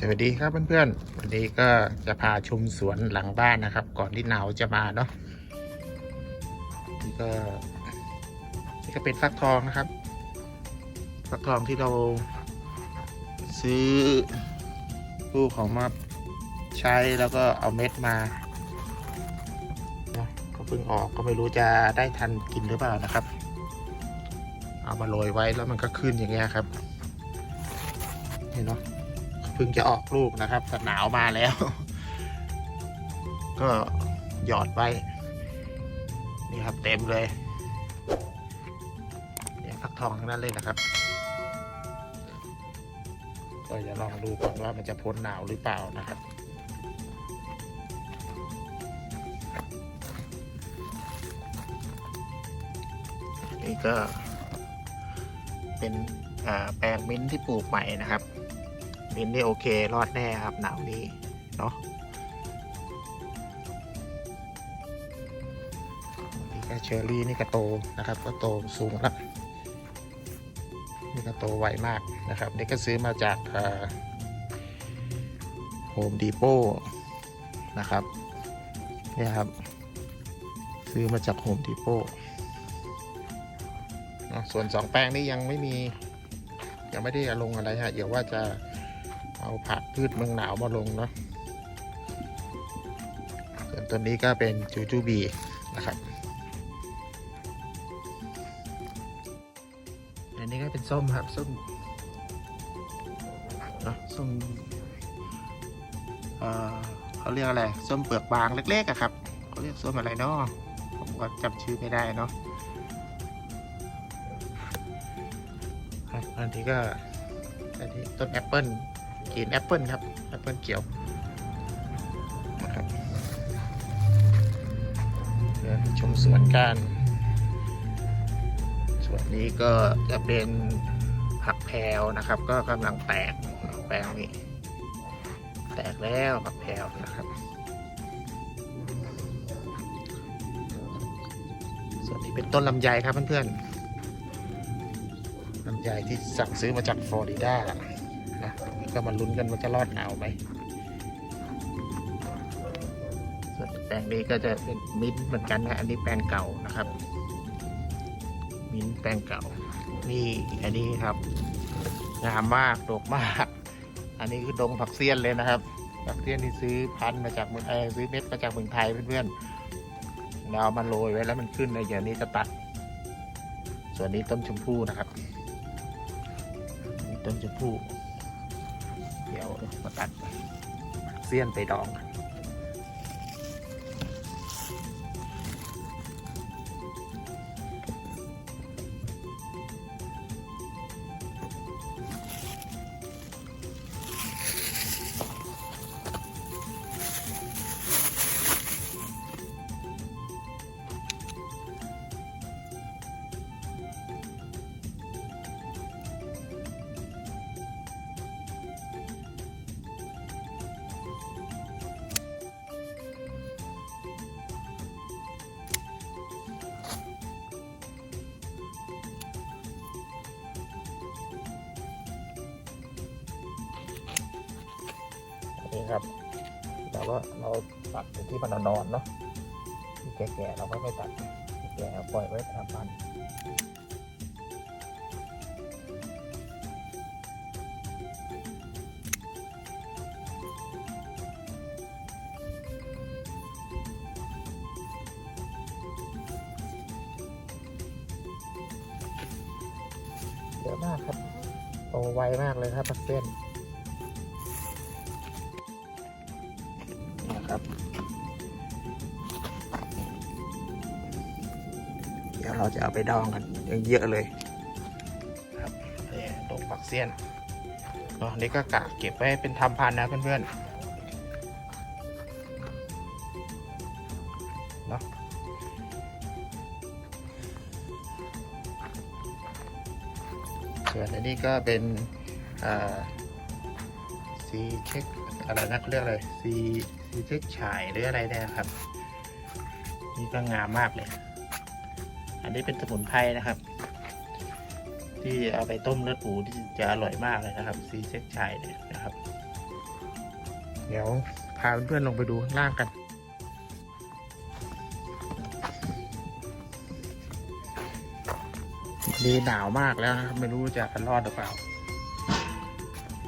สวัสดีครับเพื่อนๆ วันนี้ก็จะพาชมสวนหลังบ้านนะครับ ก่อนที่หนาวจะมาเนาะนี่ก็นี่ก็เป็นฟักทองนะครับ ฟักทองที่เราซื้อลูกของมาใช้แล้วก็เอาเม็ดมาเนาะก็เพิ่งออกก็ไม่รู้จะได้ทันกินหรือเปล่านะครับ เอามาโรยไว้แล้วมันก็ขึ้นอย่างเงี้ยครับเห็นเนาะ เพิ่งจะออกลูกนะครับแต่หนาวมาแล้ว ก็หยอดไว้ นี่ครับเต็มเลยเนี่ยฟักทองทั้งนั้นเลยนะครับ ก็จะลองดูก่อนว่ามันจะพ้นหนาวหรือเปล่านะครับนี่ก็เป็นแปลงมิ้นที่ปลูกใหม่นะครับ มินนี่โอเค รอดแน่ครับหนาวนี้เนาะนี่ก็เชอร์รี่นี่ก็โตนะครับ ก็โตสูงแล้วนี่ก็โตไวมากนะครับ นี่ก็ซื้อมาจากโฮมดีโป้นะครับนี่ครับ ซื้อมาจากโฮมดีโป้ส่วนสองแปลงนี้ยังไม่มี ยังไม่ได้ลงอะไรฮะ เดี๋ยวว่าจะ เอาผักพืชเมืองหนาวมาลงเนาะส่วนตัวนี้ก็เป็นจูจูบีนะครับอันนี้ก็เป็นส้มครับส้มเนอะส้มเอ่อเขาเรียกอะไรส้มเปลือกบางเล็กๆอะครับเขาเรียกส้มอะไรเนาะผมก็จำชื่อไม่ได้เนาะอันนี้ก็อันนี้ต้นแอปเปิล กินแอปเปิลครับแอปเปิลเขียวนะครับเดินชมสวนกันส่วนนี้ก็จะเป็นผักแพรวนะครับ ก็กำลังแตกแปลงนี้แตกแล้วผักแพรวนะครับส่วนนี้เป็นต้นลำไยครับเพื่อนๆลำไยที่สั่งซื้อมาจากฟลอริดา นะก็มาลุ้นกันว่าจะรอดหนาวไหมส่วนแปลงนี้ก็จะเป็นมิ้นเหมือนกันนะอันนี้แปลงเก่านะครับ มิ้นแปลงเก่า นี่อันนี้ครับงามมากดกมาก อันนี้คือดงผักเสี้ยนเลยนะครับผักเสี้ยนที่ซื้อพันมาจากเมืองเออซื้อเม็ดมาจากเมืองไทยเพื่อนๆเราเอามาโรยไว้แล้วมันขึ้นในอย่างนี้จะตัด ส่วนนี้ต้นชมพู่นะครับต้นชมพู่ เดี๋ยวมาตัดเสี้ยนไปดอง ครับแต่ว่าเราตัดที่มันนอนเนาะที่แก่ๆเราก็ไม่ตัดที่แก่ปล่อยไว้ทำพันเยอะมากครับโตไวมากเลยครับปักเส้น เราจะเอาไปดองกันเยอะๆเลยครับนี่ตกปักเซียนเนาะนี่ก็กะเก็บไว้เป็นทำพันนะเพื่อนๆเนาะส่วนอันนี้ก็เป็นซีเช็คอะไรนะเขาเรียกอะไรซีซีเช็คฉายหรืออะไรเนี่ยครับ นี่ก็งามมากเลย อันนี้เป็นสมุนไพรนะครับ ที่เอาไปต้มเลือดหมูที่จะอร่อยมากเลยนะครับ ซีเช็คฉายเนี่ยนะครับ เดี๋ยวพาเพื่อนๆลงไปดูข้างล่างกันดีหนาวมากแล้วนะครับไม่รู้จะรอดหรือเปล่า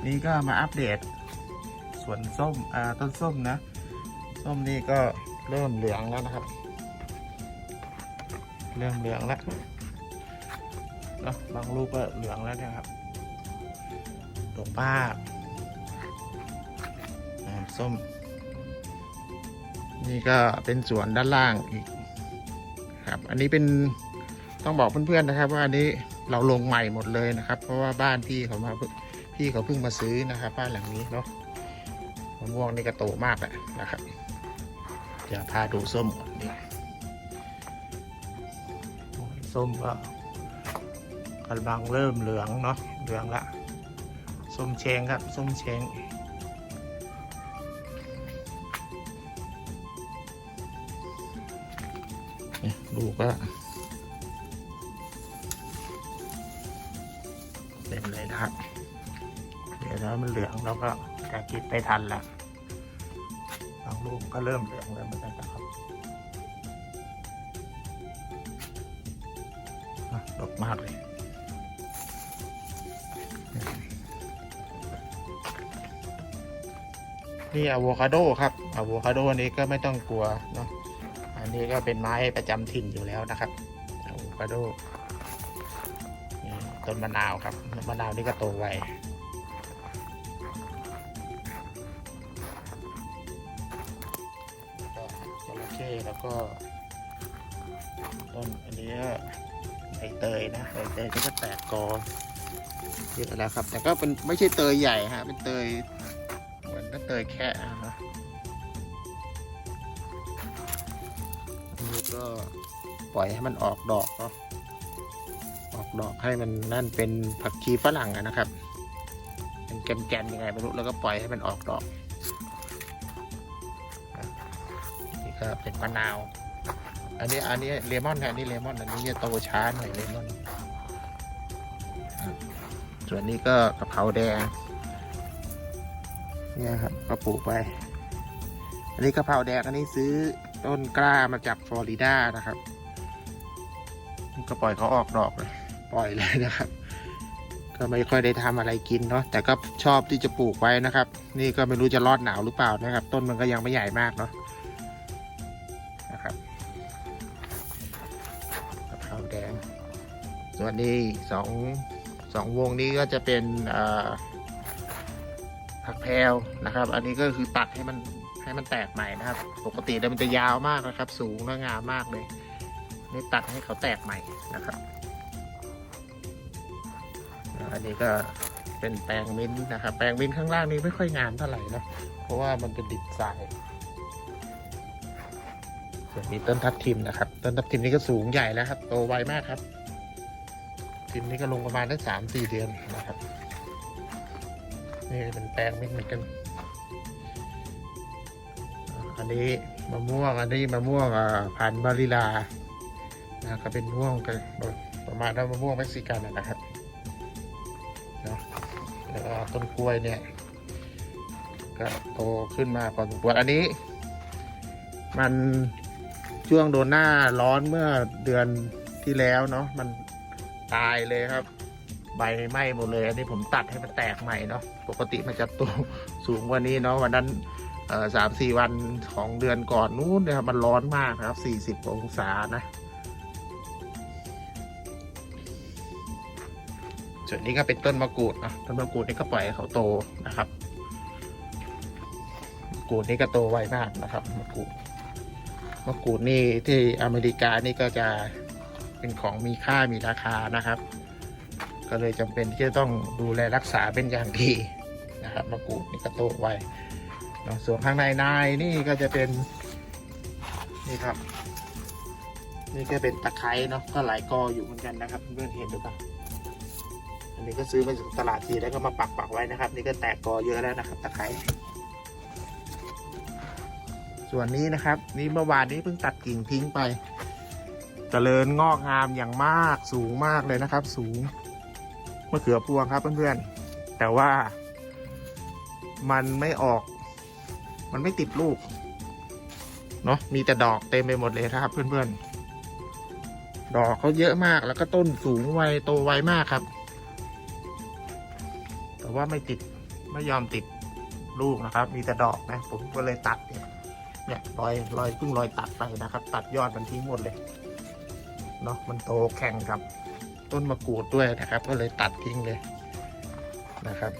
นี่ก็มาอัปเดตสวนส้มอ่าต้นส้มนะ ส้มนี่ก็เริ่มเหลืองแล้วนะครับ เริ่มเหลืองแล้วเนาะบางลูกก็เหลืองแล้วเนี่ยครับดกมากอ่าส้ม นี่ก็เป็นสวนด้านล่างอีกครับ อันนี้เป็นต้องบอกเพื่อนๆนะครับ ว่าอันนี้เราลงใหม่หมดเลยนะครับ เพราะว่าบ้านพี่เขามาพิ่งพี่เขาเพิ่งมาซื้อนะครับ บ้านหลังนี้เนาะมะม่วงนี่ก็โตมากแหละนะครับเดี๋ยวพาดูส้มก่อนนี่ ส้มก็กำลังเริ่มเหลืองเนาะเหลืองละส้มเชงครับส้มเชงเนี่ยลูกก็เต็มเลยนะครับ เดี๋ยวถ้ามันเหลืองเราก็จะกินไม่ทันละบางลูกก็เริ่มเหลืองแล้วเหมือนกันนะครับ อะดกมากเลยนี่อะโวคาโดครับอะโวคาโดนี้ก็ไม่ต้องกลัวเนาะอันนี้ก็เป็นไม้ประจำถิ่นอยู่แล้วนะครับอะโวคาโดนี่ต้นมะนาวครับมะนาวนี่ก็โตไวแล้วก็จระเข้แล้วก็ต้นอันนี้ ใบเตยนะใบเตยนี่ก็แตกกอเยอะแล้วครับ แต่ก็เป็นไม่ใช่เตยใหญ่ฮะเป็นเตยเหมือนก็เตยแค่นะอันนี้ก็ปล่อยให้มันออกดอกเนาะออกดอกให้มันนั่นเป็นผักชีฝรั่งนะครับเป็นแกนๆยังไงไม่รู้แล้วก็ปล่อยให้มันออกดอกนี่ก็เป็นมะนาว อันนี้อันนี้เลมอนค่ะอันนี้เลมอนอันนี้จะโตช้าหน่อยเลมอนอะส่วนนี้ก็กะเพราแดงเนี่ยครับก็ปลูกไป อันนี้กะเพราแดงอันนี้ซื้อต้นกล้ามาจากฟลอริดานะครับก็ปล่อยเขาออกดอกเลยปล่อยเลยนะครับ ก็ไม่ค่อยได้ทำอะไรกินเนาะแต่ก็ชอบที่จะปลูกไว้นะครับ นี่ก็ไม่รู้จะรอดหนาวหรือเปล่านะครับ ต้นมันก็ยังไม่ใหญ่มากเนาะ วนนี้สองสองวงนี้ก็จะเป็นผักแพรวนะครับ อันนี้ก็คือตัดให้มันให้มันแตกใหม่นะครับ ปกติแล้วมันจะยาวมากนะครับ สูงและงามมากเลยนี่ตัดให้เขาแตกใหม่นะครับ อันนี้ก็เป็นแปลงมิ้นนะครับ แปลงมิ้นข้างล่างนี้ไม่ค่อยงามเท่าไหร่นะเพราะว่ามันเป็นดินทรายส่วนนี้ต้นทับทิมนะครับ ต้นทับทิมนี่ก็สูงใหญ่แล้วครับ โตไวมากครับ ทิมนี่ก็ลงประมาณตั้สามสี่เดือนนะครับ นี่เป็นแปลงมิ้นท์เหมือนกันอันนี้มะม่วงอันนี้มะม่วงอ่าพันธุ์บาริลานะก็เป็นม่วงกันประมาณนั้นมะม่วงเม็กซิกันนะครับเนะแล้วก็ต้นกล้วยเนี่ยก็โตขึ้นมาพอสมควรอันนี้ มันช่วงโดนหน้าร้อนเมื่อเดือนที่แล้วเนาะมัน ตายเลยครับ ใบไหม้หมดเลยอันนี้ผมตัดให้มันแตกใหม่เนาะปกติมันจะโตสูงกว่านี้เนาะวันนั้นสามสี่วันของเดือนก่อนนู้นนะครับมันร้อนมากนะครับสี่สิบองศานะส่วนนี้ก็เป็นต้นมะกรูดนะต้นมะกรูดนี่ก็ปล่อยเขาโตนะครับมะกรูดนี่ก็โตไวมากนะครับมะกรูดมะกรูดนี่ที่อเมริกานี่ก็จะ เป็นของมีค่ามีราคานะครับ ก็เลยจำเป็นที่จะต้องดูแลรักษาเป็นอย่างดีนะครับมะกรูดนี่ก็โตไวเนอะส่วนข้างในในนี่ก็จะเป็นนี่ครับ นี่ก็เป็นตะไคร้เนาะก็หลายกออยู่เหมือนกันนะครับเพื่อนๆเห็นหรือเปล่าอันนี้ก็ซื้อมาจากตลาดทีแล้วก็มาปักปักไว้นะครับ นี่ก็แตกกอเยอะแล้วนะครับ ตะไคร้ส่วนนี้นะครับ นี่เมื่อวานนี้เพิ่งตัดกิ่งทิ้งไป เจริญงอกงามอย่างมากสูงมากเลยนะครับ สูงมะเขือพวงครับเพื่อนๆ แต่ว่ามันไม่ออก มันไม่ติดลูก เนาะมีแต่ดอกเต็มไปหมดเลยนะครับ เพื่อนๆ ดอกเขาเยอะมากแล้วก็ต้นสูงไวโตไวมากครับ แต่ว่าไม่ติดไม่ยอมติดลูกนะครับ มีแต่ดอกนะ ผมก็เลยตัดเนี่ยเนี่ยรอยรอยเพิ่งรอยตัดไปนะครับ ตัดยอดมันทิ้งหมดเลย เนาะมันโตแข่งกับต้นมะกรูดด้วยนะครับ ก็เลยตัดทิ้งเลยนะครับ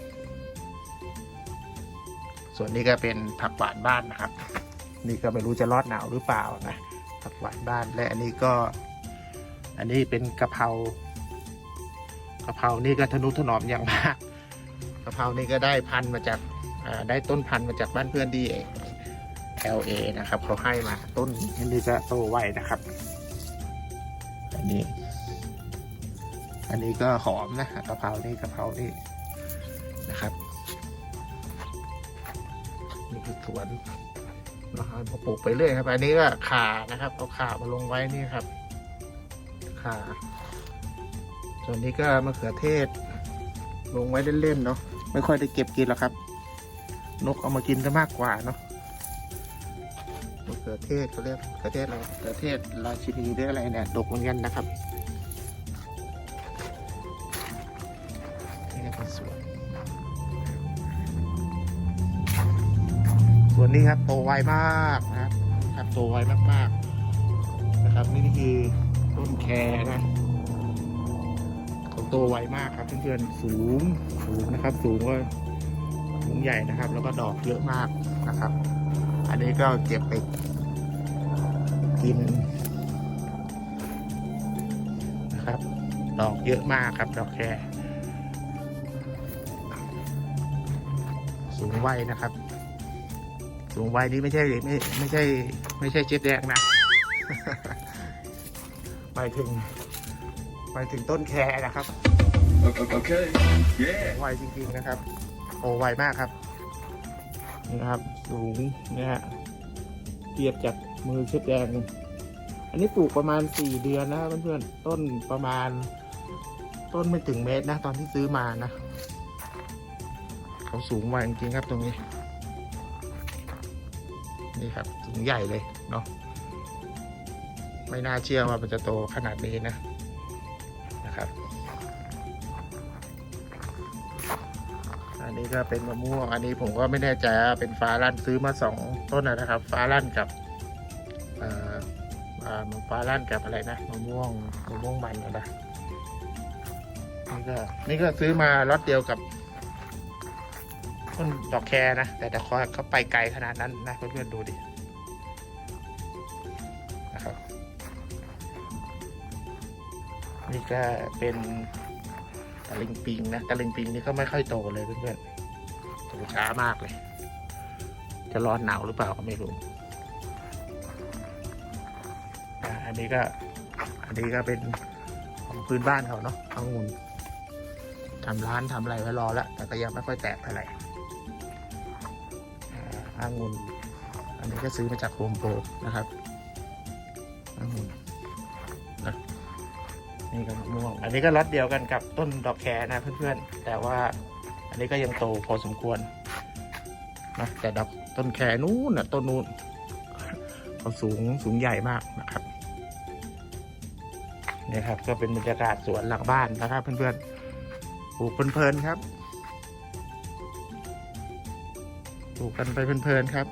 ส่วนนี้ก็เป็นผักหวานบ้านนะครับ นี่ก็ไม่รู้จะรอดหนาวหรือเปล่านะผักหวานบ้านและอันนี้ก็ อันนี้เป็นกะเพรากะเพรานี่ก็ทนุถนอมอย่างมากกะเพรานี่ก็ได้พันธุ์มาจากอ่าได้ต้นพันธุ์มาจากบ้านเพื่อนดี LA นะครับเขาให้มาต้นนี่ก็โตไวนะครับ อันนี้ อันนี้ก็หอมนะกะเพรานี่กะเพรานี่นะครับนี่คือสวนนะครับพอปลูกไปเรื่อยครับ อันนี้ก็ข่านะครับเอาข่ามาลงไว้นี่ครับข่าส่วนนี้ก็มะเขือเทศ ลงไว้เล่นๆเนาะไม่ค่อยได้เก็บกินหรอกครับ นกเอามากินจะมากกว่าเนาะ มะเขือเทศเขาเรียกมะเขือเทศอะไรมะเขือเทศราชินีหรืออะไรเนี่ยดกเหมือนกันนะครับนี่ก็เป็นสวนส่วนนี้ครับโตไวมากนะครับครับโตไวมากๆนะครับ นี่คือต้นแคนะโตไวมากครับเพื่อนๆสูงสูงนะครับ สูงก็สูงใหญ่นะครับ แล้วก็ดอกเยอะมากนะครับ อันนี้ก็เก็บไปกินนะครับดอกเยอะมากครับดอกแคสูงไวนะครับ สูงวัยนี้ไม่ใช่ไม่ไม่ใช่ ไม่ใช่เจ็ดแดงนะหมายถึงหมายถึงต้นแคนะครับ Okay. Yeah. ไวจริงๆนะครับ โอ้ไวมากครับ นะครับ สูงนี่ยฮะเทียบจากมือเช็ดแดง อันนี้ปลูกประมาณสี่เดือนนะเพื่อนๆต้นประมาณ ต้นไม่ถึงเมตรนะ ตอนที่ซื้อมานะเขาสูงไวจริงครับตรงนี้ นี่ครับสูงใหญ่เลยเนาะไม่น่าเชื่อว่ามันจะโตขนาดนี้นะนะครับ อันนี้ก็เป็นมะม่วง อันนี้ผมก็ไม่แน่ใจเป็นฟ้าลั่นซื้อมาสองต้นนะครับ ฟ้าลั่นกับเอ่อฟ้าลั่นกับอะไรนะมะม่วงมะม่วงมันนะนี่ก็นี่ก็ซื้อมาล็อตเดียวกับต้นดอกแคนะ แต่แต่เขาเขาไปไกลขนาดนั้นนะเพื่อนๆดูดินะครับ นี่ก็เป็น ตะลิงปิงนะตะลิงปิงนี่ก็ไม่ค่อยโตเลยเพื่อนๆโตช้ามากเลย จะร้อนหนาวหรือเปล่าก็ไม่รู้อันนี้ก็ อันนี้ก็เป็นของพื้นบ้านเขาเนาะองุ่นทำร้านทำอะไรไว้รอแล้วแต่ก็ยังไม่ค่อยแตกเท่าไหร่อ่าองุ่นอันนี้ก็ซื้อมาจากโฮมโปรนะครับองุ่น นี่ก็มะม่วง อันนี้ก็ล็อตเดียวกันกับต้นดอกแคนะเพื่อนๆ แต่ว่าอันนี้ก็ยังโตพอสมควรนะแต่ดอกต้นแคนู้นนะต้นนู้นเขาสูงสูงใหญ่มากนะครับนี่ครับ ก็เป็นบรรยากาศสวนหลังบ้านนะครับ เพื่อนๆปลูกเพลินๆครับปลูกกันไปเพลินๆครับ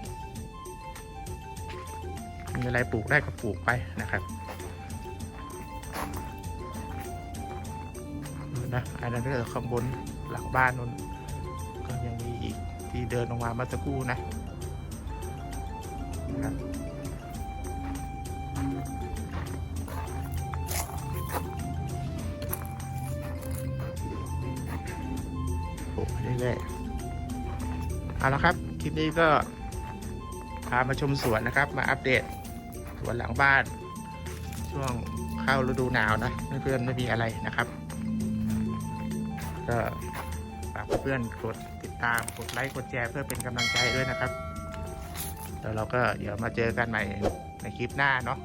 มีอะไรปลูกได้ก็ปลูกไปนะครับ นะอันนั้นก็คือข้างบนหลังบ้านนู้นก็ยังมีอีกที่เดินออกมาเมื่อสักครู่นะนะครับโอ้เรื่อยๆเอาละครับ คลิปนี้ก็พามาชมสวนนะครับ มาอัปเดตสวนหลังบ้าน ช่วงเข้าฤดูหนาวนะเพื่อนๆไม่มีอะไรนะครับ ก็ฝากเพื่อนๆกดติดตามกดไลค์กดแชร์เพื่อเป็นกำลังใจด้วยนะครับ แล้วเราก็เดี๋ยวมาเจอกันใหม่ในคลิปหน้าเนาะ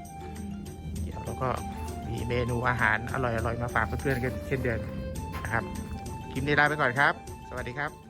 เดี๋ยวเราก็มีเมนูอาหารอร่อยๆมาฝากเพื่อนๆกันเช่นเดิมนะครับ คลิปนี้ลาไปก่อนครับ สวัสดีครับ